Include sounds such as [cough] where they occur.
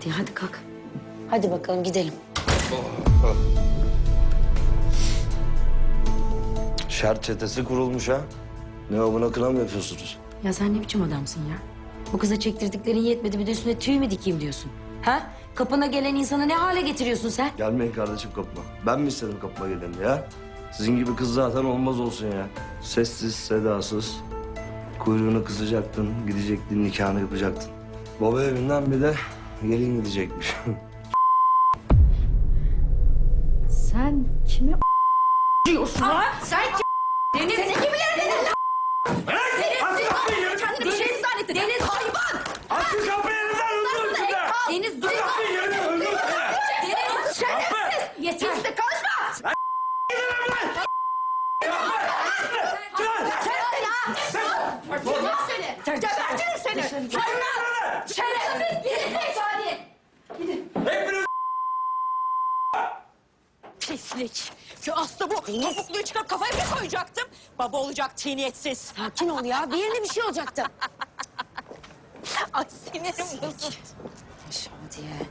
Hadi, hadi kalk. Hadi bakalım gidelim. Şart çetesi kurulmuş ha. Ne o buna kına mı yapıyorsunuz? Ya sen ne biçim adamsın ya? Bu kıza çektirdiklerin yetmedi bir de üstüne tüy mü dikeyim diyorsun? Ha? Kapına gelen insanı ne hale getiriyorsun sen? Gelmeyin kardeşim kapıma. Ben mi istedim kapıma geleni ya? Sizin gibi kız zaten olmaz olsun ya. Sessiz, sedasız. Kuyruğunu kısacaktın, gidecektin, nikahını yapacaktın. Baba evinden bir de gelin gidecekmiş. Sen kime diyorsun ha? Sen kim? Deniz. Seni kim bilir Deniz? Deniz. Kendini bir şey zannettin. Deniz hayvan. Açın kapıyı elinizden öldürün size! Deniz dur. Kapıyı yerine öldürün size! Deniz şerefsiz. Yeter. Hiç de konuşma. Gebertirim seni. Gebertirim seni. Hayvan. Şerefsiz. Gidin hadi. Hepiniz Pislik. Şu Aslı bu topukluyu çıkar kafaya bir koyacaktım. Baba olacak tiniyetsiz. Sakin ol ya. Bir yerine bir şey olacaktı. [laughs] Ay sinirim bozuldu. Şadiye.